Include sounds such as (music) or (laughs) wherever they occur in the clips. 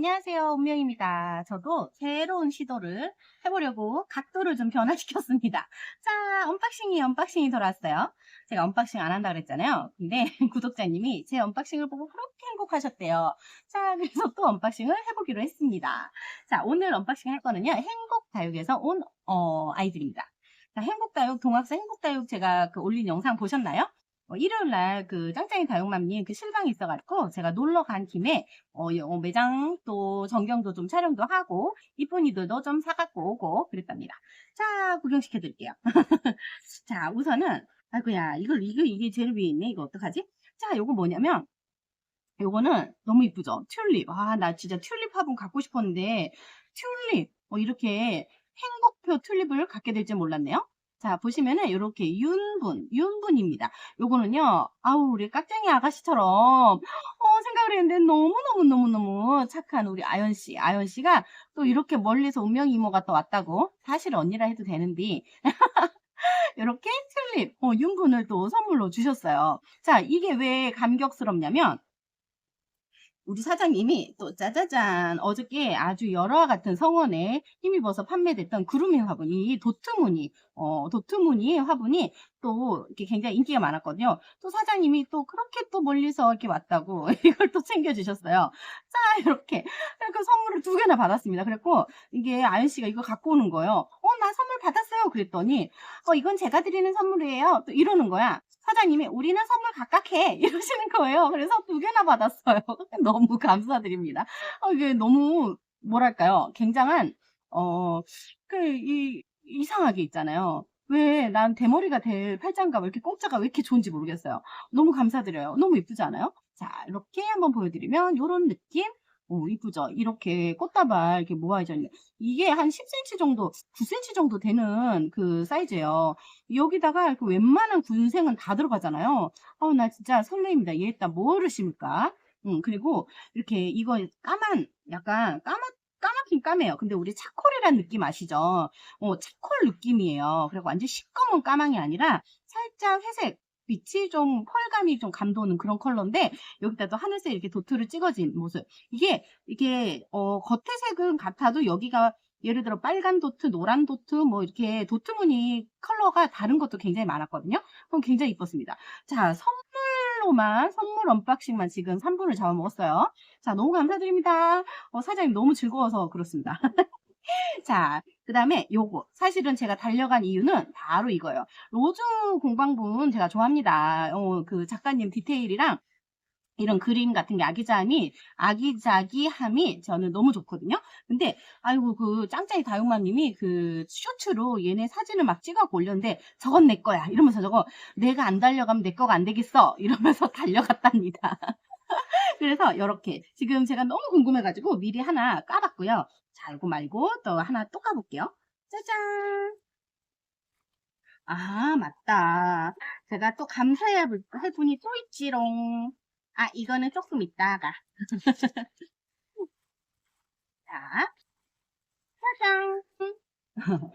안녕하세요. 운명입니다. 저도 새로운 시도를 해보려고 각도를 좀 변화시켰습니다. (laughs) 자, 언박싱이 언박싱이 돌아왔어요. 제가 언박싱 안 한다 그랬잖아요. 근데 (laughs) 구독자님이 제 언박싱을 보고 그렇게 행복하셨대요. 자, 그래서 또 언박싱을 해보기로 했습니다. 자, 오늘 언박싱 할 거는요. 행복다육에서 온 어, 아이들입니다. 자, 행복다육, 동학사 행복다육 제가 그 올린 영상 보셨나요? 어, 일요일 날 그 짱짱이 다육맘님 그 실방이 있어가지고 제가 놀러 간 김에 어, 여- 어, 매장 또 전경도 좀 촬영도 하고 이쁜이들도 좀 사갖고 오고 그랬답니다. 자 구경시켜 드릴게요. (laughs) 자 우선은 아이고야 이걸 이거 이게 제일 위에 있네 이거 어떡하지? 자 요거 뭐냐면 요거는 너무 이쁘죠? 튤립. 아, 나 진짜 튤립 화분 갖고 싶었는데, 튤립. 어, 이렇게 행복표 튤립을 갖게 될줄 몰랐네요. 자, 보시면은 이렇게 윤분, 윤분입니다. 요거는요, 아우, 우리 깍쟁이 아가씨처럼, 어, 생각을 했는데 너무너무너무너무 착한 우리 아연 씨. 아연 씨가 또 이렇게 멀리서 운명 이모가 또 왔다고. 사실 언니라 해도 되는데, (laughs) 이렇게 튤립, 어, 윤분을 또 선물로 주셨어요. 자, 이게 왜 감격스럽냐면, 우리 사장님이 또 짜자잔 어저께 아주 열화 같은 성원에 힘입어서 판매됐던 구루밍 화분 이 도트무늬 어 도트무늬 화분이 또 이렇게 굉장히 인기가 많았거든요. 또 사장님이 또 그렇게 또 멀리서 이렇게 왔다고 (laughs) 이걸 또 챙겨주셨어요. 자 이렇게 그 선물을 두 개나 받았습니다. 그랬고 이게 아연 씨가 이거 갖고 오는 거예요. 어 나 선물 받았어요. 그랬더니 어 이건 제가 드리는 선물이에요. 또 이러는 거야. 사장님이 우리는 선물 각각 해 (laughs) 이러시는 거예요. 그래서 두 개나 받았어요. (laughs) 너무 감사드립니다. 어, 이게 너무 뭐랄까요? 굉장한 어 그 이상하게 있잖아요. 왜 난 대머리가 될 팔짱가 왜 이렇게 공짜가 왜 이렇게 좋은지 모르겠어요. 너무 감사드려요. 너무 이쁘지 않아요? 자 이렇게 한번 보여드리면 이런 느낌. 오, 이쁘죠? 이렇게 꽃다발 이렇게 모아져 있는 이게 한 10cm 정도, 9cm 정도 되는 그 사이즈예요. 여기다가 이렇게 웬만한 군생은 다 들어가잖아요. 어, 나 진짜 설레입니다. 얘 일단 뭐를 심을까? 음, 그리고 이렇게 이거 까만, 약간 까맣, 까맣긴 까매요. 근데 우리 차콜이란 느낌 아시죠? 어, 차콜 느낌이에요. 그리고 완전 시꺼먼 까망이 아니라 살짝 회색, 빛이 좀 펄감이 좀 감도는 그런 컬러인데 여기다 또 하늘색 이렇게 도트를 찍어진 모습. 이게 이게 어 겉의 색은 같아도 여기가 예를 들어 빨간 도트, 노란 도트 뭐 이렇게 도트 무늬 컬러가 다른 것도 굉장히 많았거든요. 그럼 굉장히 이뻤습니다. 자, 선물 로만 선물 언박싱만 지금 3분을 잡아먹었어요. 자, 너무 감사드립니다. 어, 사장님 너무 즐거워서 그렇습니다. (laughs) 자, 그 다음에 요거. 사실은 제가 달려간 이유는 바로 이거예요. 로즈 공방분 제가 좋아합니다. 어, 그 작가님 디테일이랑 이런 그림 같은 게 아기자함이, 아기자기함이 저는 너무 좋거든요. 근데, 아이고, 그 짱짱이 다육맘님이 그 쇼츠로 얘네 사진을 막 찍어갖고 올렸는데, 저건 내 거야. 이러면서 저거, 내가 안 달려가면 내 거가 안 되겠어. (laughs) 이러면서 달려갔답니다. (laughs) 그래서 이렇게 지금 제가 너무 궁금해가지고 미리 하나 까봤고요. 자, 이거 말고 또 하나 또 까볼게요. 짜잔! 아, 맞다. 제가 또 감사해야 할 분이 또 있지롱. 아, 이거는 조금 있다가. (laughs) 자, 짜잔!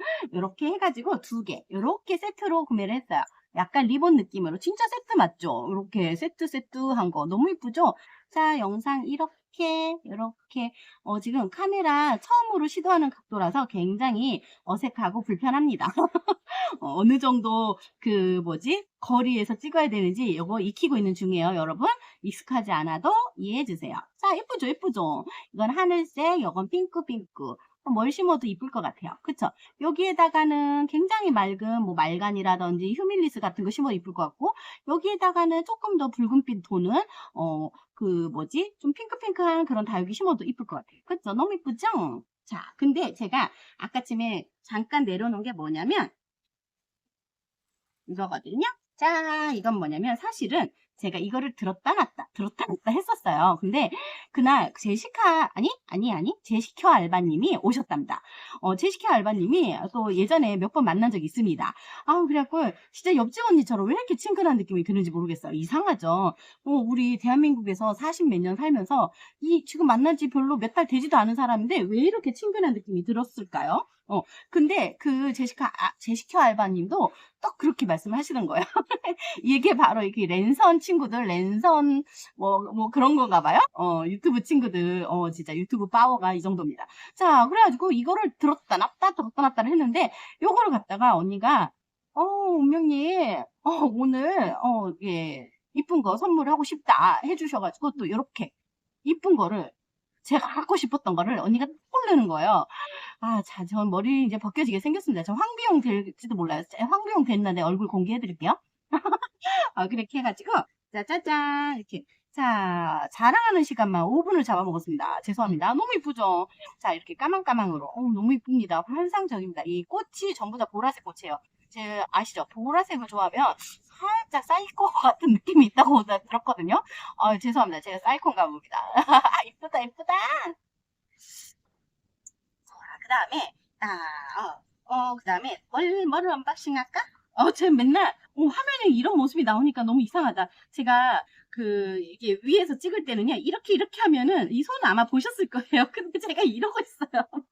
(laughs) 이렇게 해가지고 두 개, 이렇게 세트로 구매를 했어요. 약간 리본 느낌으로 진짜 세트 맞죠? 이렇게 세트 세트 한 거 너무 이쁘죠? 자, 영상 이렇게 이렇게 어, 지금 카메라 처음으로 시도하는 각도라서 굉장히 어색하고 불편합니다. (laughs) 어, 어느 정도 그 뭐지 거리에서 찍어야 되는지 이거 익히고 있는 중이에요, 여러분. 익숙하지 않아도 이해해 주세요. 자, 예쁘죠, 예쁘죠. 이건 하늘색, 이건 핑크핑크. 어, 뭘 심어도 이쁠 것 같아요. 그쵸? 여기에다가는 굉장히 맑은 뭐 말간이라든지 휴밀리스 같은 거 심어도 이쁠 것 같고 여기에다가는 조금 더 붉은빛 도는 어 그 뭐지 좀 핑크핑크한 그런 다육이 심어도 이쁠 것 같아요. 그쵸? 너무 이쁘죠? 자, 근데 제가 아까쯤에 잠깐 내려놓은 게 뭐냐면 이거거든요. 자, 이건 뭐냐면 사실은 제가 이거를 들었다 놨다, 들었다 놨다 했었어요. 근데 그날 제시카, 아니, 아니, 아니, 제시켜 알바님이 오셨답니다. 어, 제시켜 알바님이 또 예전에 몇 번 만난 적이 있습니다. 아, 그래갖고 진짜 옆집 언니처럼 왜 이렇게 친근한 느낌이 드는지 모르겠어요. 이상하죠. 어, 우리 대한민국에서 40 몇 년 살면서 이 지금 만난 지 별로 몇 달 되지도 않은 사람인데 왜 이렇게 친근한 느낌이 들었을까요? 어, 근데 그 제시카, 아, 제시카 알바님도 딱 그렇게 말씀하시는 거예요. (laughs) 이게 바로 이게 랜선 친구들, 랜선 뭐, 뭐 그런 건가 봐요. 어, 유튜브 친구들, 어, 진짜 유튜브 파워가 이 정도입니다. 자, 그래가지고 이거를 들었다 놨다, 들었다 놨다를 했는데 요거를 갖다가 언니가 어, 운명님, 어, 오늘, 어, 예, 이쁜 거 선물하고 싶다 해주셔가지고 또 이렇게 이쁜 거를 제가 갖고 싶었던 거를 언니가 꼴르는 거예요. 아, 자, 전 머리 이제 벗겨지게 생겼습니다. 저 황비용 될지도 몰라요. 자, 황비용 됐는데 얼굴 공개해드릴게요. (laughs) 아, 그렇게 해가지고, 자, 짜잔, 이렇게. 자, 자랑하는 시간만 5분을 잡아먹었습니다. 죄송합니다. 너무 이쁘죠? 자, 이렇게 까망까망으로. 어, 너무 이쁩니다. 환상적입니다. 이 꽃이 전부 다 보라색 꽃이에요. 제 아시죠? 보라색을 좋아하면 살짝 사이코 같은 느낌이 있다고 들었거든요. 어, 죄송합니다. 제가 사이코인가 봅니다. (laughs) 이쁘다, 이쁘다. 그 다음에, 아, 어, 어, 그 다음에, 뭘, 뭐를 언박싱 할까? 어, 제 맨날, 어, 화면에 이런 모습이 나오니까 너무 이상하다. 제가, 그, 이게 위에서 찍을 때는요, 이렇게, 이렇게 하면은, 이 손 아마 보셨을 거예요. (laughs) 근데 제가 이러고 있어요. (laughs)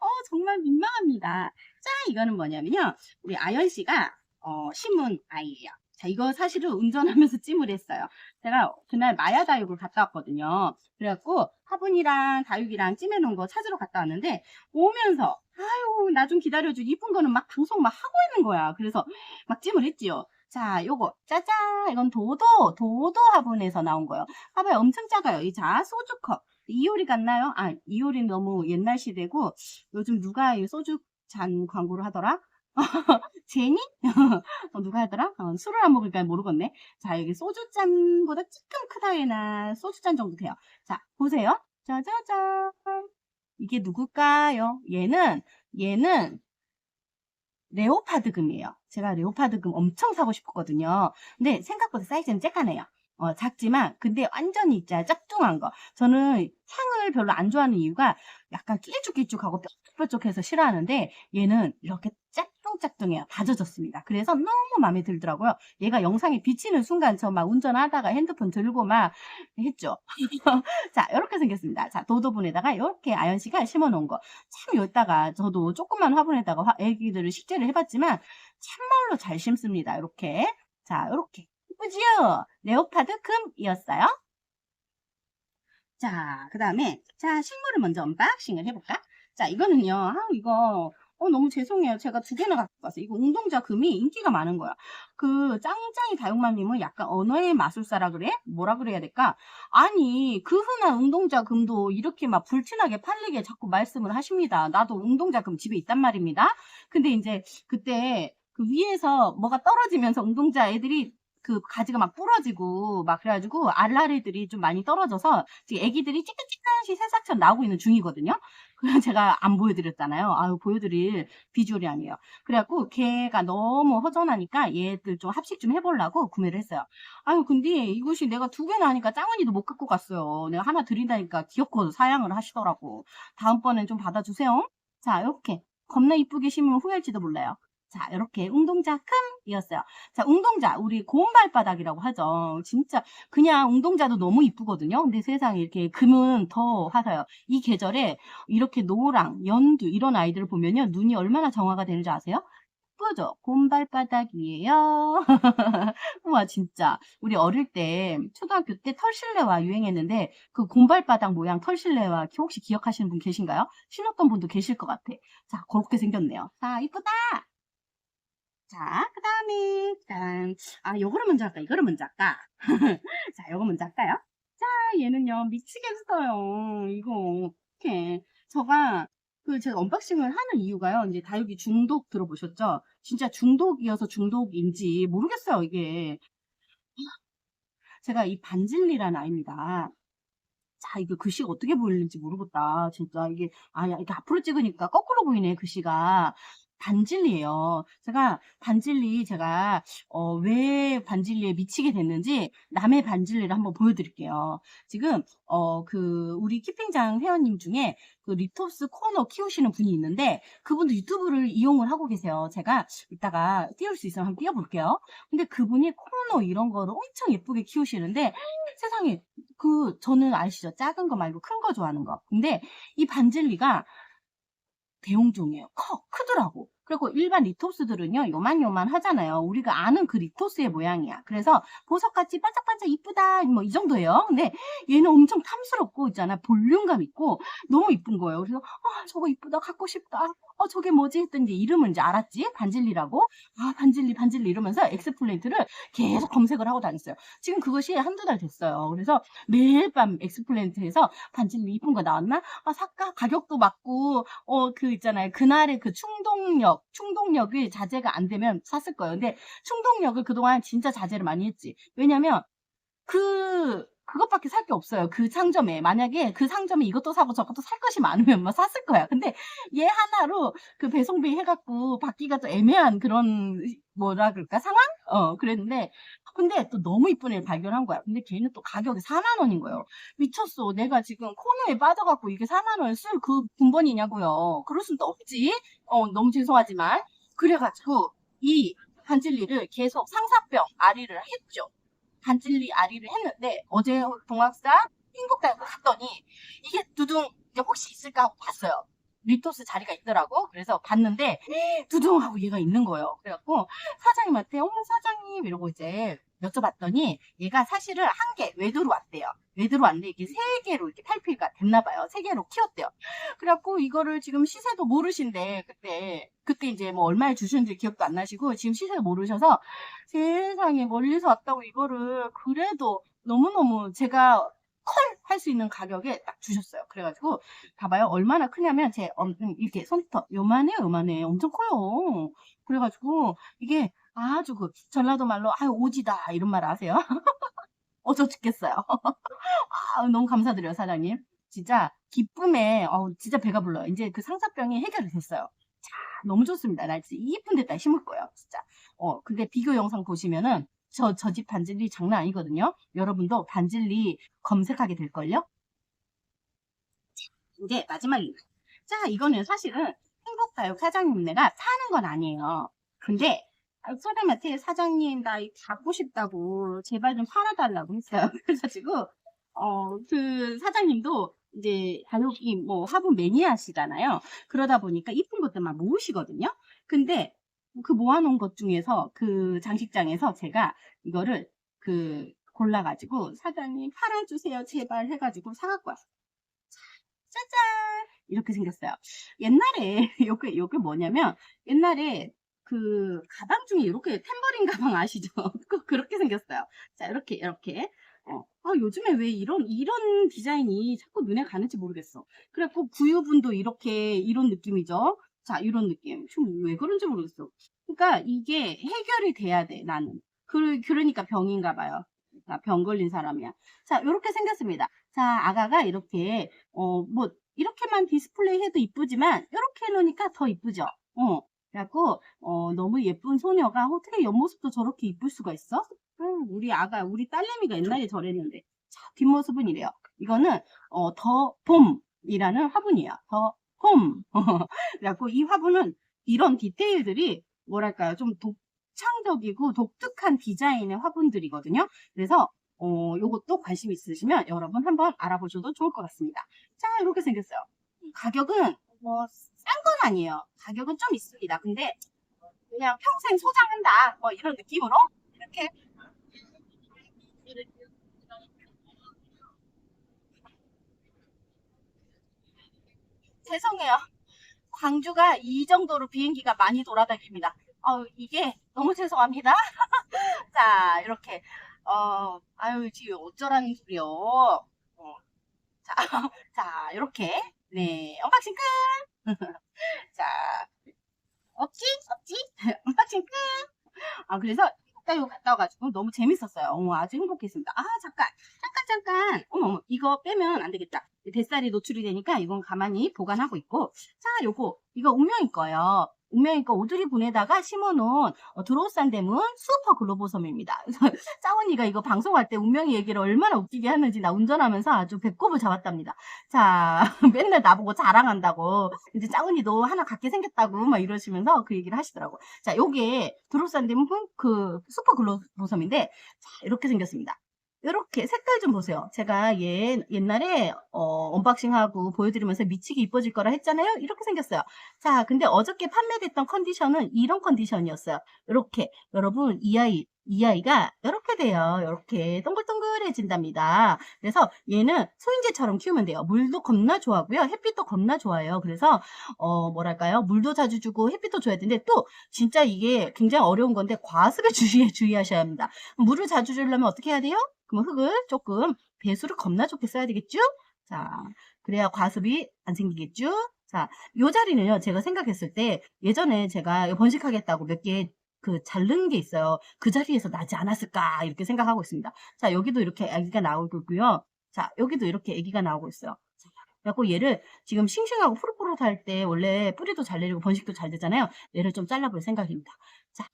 어, 정말 민망합니다. 자, 이거는 뭐냐면요. 우리 아연 씨가, 어, 신문 아이예요. 자, 이거 사실은 운전하면서 찜을 했어요. 제가 그날 마야 다육을 갔다 왔거든요. 그래갖고 화분이랑 다육이랑 찜해놓은 거 찾으러 갔다 왔는데 오면서 아유 나 좀 기다려줘 이쁜 거는 막 방송 막 하고 있는 거야. 그래서 막 찜을 했지요. 자, 요거 짜잔 이건 도도 도도 화분에서 나온 거예요. 봐봐요 엄청 작아요. 이 자 소주컵 이효리 같나요? 아 이효리 너무 옛날 시대고 요즘 누가 이 소주 잔 광고를 하더라? (laughs) 제니? (laughs) 어, 누가 하더라? 어, 술을 안 먹으니까 모르겠네. 자, 여기 소주잔보다 조금 크다에나 소주잔 정도 돼요. 자, 보세요. 짜자잔. 이게 누굴까요? 얘는, 얘는 레오파드금이에요. 제가 레오파드금 엄청 사고 싶었거든요. 근데 생각보다 사이즈는 쬐까네요. 어, 작지만, 근데 완전히 있자, 짝퉁한 거. 저는 향을 별로 안 좋아하는 이유가 약간 길쭉길쭉하고 뾰족뾰족해서 싫어하는데, 얘는 이렇게 짝 퉁짝퉁해요. 다져졌습니다. 그래서 너무 마음에 들더라고요. 얘가 영상에 비치는 순간 저 막 운전하다가 핸드폰 들고 막 했죠. (laughs) 자, 이렇게 생겼습니다. 자, 도도분에다가 이렇게 아연 씨가 심어 놓은 거. 참, 여기다가 저도 조그만 화분에다가 화- 애기들을 식재를 해봤지만, 참말로 잘 심습니다. 이렇게. 자, 이렇게. 이쁘지요? 레오파드 금이었어요. 자, 그 다음에, 자, 식물을 먼저 언박싱을 해볼까? 자, 이거는요, 아, 이거, 어, 너무 죄송해요. 제가 두 개나 갖고 왔어요. 이거 웅동자 금이 인기가 많은 거야. 그, 짱짱이 다육맘님은 약간 언어의 마술사라 그래? 뭐라 그래야 될까? 아니, 그 흔한 웅동자 금도 이렇게 막 불티나게 팔리게 자꾸 말씀을 하십니다. 나도 웅동자 금 집에 있단 말입니다. 근데 이제, 그때, 그 위에서 뭐가 떨어지면서 웅동자 애들이 그 가지가 막 부러지고 막 그래가지고 알라리들이 좀 많이 떨어져서 지금 애기들이 찌끗찌끗이 새싹처럼 나오고 있는 중이거든요. 그래서 제가 안 보여드렸잖아요. 아유 보여드릴 비주얼이 아니에요. 그래갖고 걔가 너무 허전하니까 얘들 좀 합식 좀 해보려고 구매를 했어요. 아유 근데 이것이 내가 두 개나 하니까 짱언니도 못 갖고 갔어요. 내가 하나 드린다니까 귀엽고 사양을 하시더라고. 다음번엔 좀 받아주세요. 자 이렇게 겁나 이쁘게 심으면 후회할지도 몰라요. 자, 이렇게 웅동자 큼이었어요. 자, 웅동자, 우리 고운 발바닥이라고 하죠. 진짜 그냥 웅동자도 너무 이쁘거든요. 근데 세상에 이렇게 금은 더 화사요. 이 계절에 이렇게 노랑, 연두 이런 아이들을 보면요. 눈이 얼마나 정화가 되는지 아세요? 예쁘죠? 곰발바닥이에요. (laughs) 우와, 진짜. 우리 어릴 때, 초등학교 때 털실내화 유행했는데, 그 곰발바닥 모양 털실내화 혹시 기억하시는 분 계신가요? 신었던 분도 계실 것 같아. 자, 그렇게 생겼네요. 자, 이쁘다! 자, 그 다음에, 짠. 아, 요거를 먼저 할까? 이거를 먼저 할까? (laughs) 자, 요거 먼저 할까요? 자, 얘는요, 미치겠어요. 이거, 어떡해. 저가, 그, 제가 언박싱을 하는 이유가요, 이제 다육이 중독 들어보셨죠? 진짜 중독이어서 중독인지 모르겠어요, 이게. (gasps) 제가 이 반질리라는 아이입니다. 자, 이거 글씨가 어떻게 보이는지 모르겠다. 진짜 이게, 아, 야, 이게 앞으로 찍으니까 거꾸로 보이네, 글씨가. 반질리예요. 제가 반질리 제가 어, 왜 반질리에 미치게 됐는지 남의 반질리를 한번 보여드릴게요. 지금 어, 그 우리 키핑장 회원님 중에 그 리톱스 코너 키우시는 분이 있는데 그분도 유튜브를 이용을 하고 계세요. 제가 이따가 띄울 수 있으면 한번 띄워볼게요. 근데 그분이 코너 이런 거를 엄청 예쁘게 키우시는데 세상에 그 저는 아시죠? 작은 거 말고 큰 거 좋아하는 거. 근데 이 반질리가 대용종이에요. 커, 크더라고. 그리고 일반 리토스들은요, 요만요만 하잖아요. 우리가 아는 그 리토스의 모양이야. 그래서 보석같이 반짝반짝 이쁘다, 뭐 이 정도예요. 근데 얘는 엄청 탐스럽고 있잖아. 볼륨감 있고 너무 이쁜 거예요. 그래서, 아, 저거 이쁘다, 갖고 싶다. 어, 저게 뭐지? 했더니 이름은 이제 알았지? 반질리라고. 아, 반질리, 반질리 이러면서 엑스플레이트를 계속 검색을 하고 다녔어요. 지금 그것이 한두 달 됐어요. 그래서 매일 밤 엑스플레이트에서 반질리 이쁜 거 나왔나? 아, 사까? 가격도 맞고, 어, 그 있잖아요. 그날의 그 충동력, 충동력이 자제가 안 되면 샀을 거예요. 근데 충동력을 그동안 진짜 자제를 많이 했지. 왜냐면, 그, 그것밖에 살 게 없어요. 그 상점에. 만약에 그 상점에 이것도 사고 저것도 살 것이 많으면 뭐 샀을 거야. 근데 얘 하나로 그 배송비 해갖고 받기가 좀 애매한 그런, 뭐라 그럴까? 상황? 어, 그랬는데, 근데 또 너무 이쁜 애를 발견한 거야. 근데 걔는 또 가격이 4만 원인 거예요. 미쳤어. 내가 지금 코너에 빠져갖고 이게 4만 원 쓸 그 군번이냐고요. 그럴 순또 없지. 어, 너무 죄송하지만. 그래가지고, 이 반질리를 계속 상사병 아리를 했죠. 반질리 아리를 했는데 어제 동학사 핑곡당에 갔더니 이게 두둥 이게 혹시 있을까 하고 봤어요. 리토스 자리가 있더라고. 그래서 봤는데 두둥 하고 얘가 있는 거예요. 그래갖고 사장님한테 어머 사장님 이러고 이제 여쭤봤더니 얘가 사실은 한 개 외도로 왔대요. 외도로 왔는데 이게 세 개로 이렇게 탈피가 됐나 봐요. 세 개로 키웠대요. 그래갖고 이거를 지금 시세도 모르신데 그때 그때 이제 뭐 얼마에 주셨는지 기억도 안 나시고 지금 시세 모르셔서 세상에 멀리서 왔다고 이거를 그래도 너무너무 제가 컬 할 수 있는 가격에 딱 주셨어요. 그래가지고 봐봐요. 얼마나 크냐면 제 엄, 음, 이렇게 손톱 요만해요, 요만해. 엄청 커요. 그래가지고 이게 아주 그 전라도 말로 아유 오지다 이런 말 아세요? (laughs) 어저 죽겠어요. (laughs) 아, 너무 감사드려요, 사장님. 진짜 기쁨에 어 진짜 배가 불러요. 이제 그 상사병이 해결이 됐어요. 자, 너무 좋습니다. 나 진짜 이쁜 데다 심을 거예요, 진짜. 어, 근데 비교 영상 보시면은 저, 저 집 반질리 장난 아니거든요. 여러분도 반질리 검색하게 될걸요? 이제 마지막 이유. 자, 이거는 사실은 행복다육 사장님네가 파는 건 아니에요. 근데 소라마트 사장님 나 이거 갖고 싶다고 제발 좀 팔아달라고 했어요. (laughs) 그래가지고 어, 그 사장님도 이제 다육이 뭐 화분 매니아시잖아요. 그러다 보니까 이쁜 것들만 모으시거든요. 근데 그 모아놓은 것 중에서 그 장식장에서 제가 이거를 그 골라가지고 사장님 팔아주세요 제발 해가지고 사갖고 왔어요. 짜잔 이렇게 생겼어요. 옛날에 (laughs) 요게 요게 뭐냐면 옛날에 그 가방 중에 이렇게 탬버린 (laughs) 가방 아시죠? 꼭 그렇게 생겼어요. 자 이렇게 이렇게 어, 아, 요즘에 왜 이런, 이런 디자인이 자꾸 눈에 가는지 모르겠어. 그래갖고 구유분도 이렇게, 이런 느낌이죠. 자, 이런 느낌. 지금 왜 그런지 모르겠어. 그러니까 이게 해결이 돼야 돼, 나는. 그, 그러니까 병인가 봐요. 아, 병 걸린 사람이야. 자, 이렇게 생겼습니다. 자, 아가가 이렇게, 어, 뭐, 이렇게만 디스플레이 해도 이쁘지만, 이렇게 해놓으니까 더 이쁘죠? 어. 그래갖고, 어, 너무 예쁜 소녀가 어떻게 옆모습도 저렇게 이쁠 수가 있어? 음, 우리 아가, 우리 딸내미가 옛날에 저랬는데. 자, 뒷모습은 이래요. 이거는, 어, 더 봄이라는 화분이에요. 더 봄. (laughs) 그래갖고 이 화분은 이런 디테일들이 뭐랄까요. 좀 독창적이고 독특한 디자인의 화분들이거든요. 그래서, 어, 요것도 관심 있으시면 여러분 한번 알아보셔도 좋을 것 같습니다. 자, 이렇게 생겼어요. 가격은 뭐, 싼 건 아니에요. 가격은 좀 있습니다. 근데, 그냥 평생 소장한다. 뭐, 이런 느낌으로 이렇게 죄송해요. 광주가 이 정도로 비행기가 많이 돌아다닙니다. 어, 이게 너무 죄송합니다. (laughs) 자, 이렇게. 어, 아유, 지금 어쩌라는 소리요. 어, 자, (laughs) 자, 이렇게. 네, 언박싱 끝! (laughs) 자, 없지? 없지? 언박싱 끝! 아, 그래서 이거 갔다 와가지고 너무 재밌었어요. 어머, 아주 행복했습니다. 아, 잠깐, 잠깐, 잠깐. 어머, 어머, 이거 빼면 안 되겠다. 뱃살이 노출이 되니까 이건 가만히 보관하고 있고. 자, 요거, 이거 운명이 거예요. 운명이 거 오두리 분에다가 심어놓은 어, 드로우산데문 슈퍼 글로보섬입니다. 짜원이가 (laughs) 이거 방송할 때 운명이 얘기를 얼마나 웃기게 하는지 나 운전하면서 아주 배꼽을 잡았답니다. 자, (laughs) 맨날 나보고 자랑한다고. 이제 짜원이도 하나 갖게 생겼다고 막 이러시면서 그 얘기를 하시더라고요. 자, 요게 드로우산데문 그 슈퍼 글로보섬인데 자, 이렇게 생겼습니다. 이렇게 색깔 좀 보세요. 제가 얘 옛날에 어, 언박싱하고 보여드리면서 미치게 이뻐질 거라 했잖아요. 이렇게 생겼어요. 자, 근데 어저께 판매됐던 컨디션은 이런 컨디션이었어요. 이렇게 여러분 이 아이 이 아이가 이렇게 돼요. 이렇게 동글동글해진답니다. 그래서 얘는 소인재처럼 키우면 돼요. 물도 겁나 좋아하고요. 햇빛도 겁나 좋아요. 그래서 어 뭐랄까요? 물도 자주 주고 햇빛도 줘야 되는데 또 진짜 이게 굉장히 어려운 건데 과습에 (laughs) 주의 주의하셔야 합니다. 물을 자주 주려면 어떻게 해야 돼요? 그럼 흙을 조금 배수를 겁나 좋게 써야 되겠죠? 자, 그래야 과습이 안 생기겠죠? 자, 요 자리는요, 제가 생각했을 때 예전에 제가 번식하겠다고 몇 개 그 자른 게 있어요. 그 자리에서 나지 않았을까 이렇게 생각하고 있습니다. 자, 여기도 이렇게 아기가 나오고 있고요. 자, 여기도 이렇게 아기가 나오고 있어요. 자, 그래갖고 얘를 지금 싱싱하고 푸릇푸릇할 때 원래 뿌리도 잘 내리고 번식도 잘 되잖아요. 얘를 좀 잘라볼 생각입니다. 자,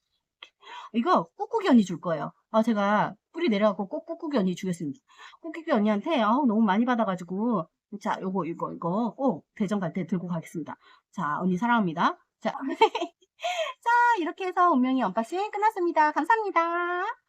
이거 꾹꾹이 언니 줄 거예요. 아, 제가 뿌리 내려갖고 꼭 꾹꾹이 언니 주겠습니다. 꾹꾹이 언니한테 아우 너무 많이 받아가지고 자, 요거 이거 이거 꼭 대전 갈 때 들고 가겠습니다. 자, 언니 사랑합니다. 자, (laughs) 자 이렇게 해서 운명이 언박싱 끝났습니다. 감사합니다.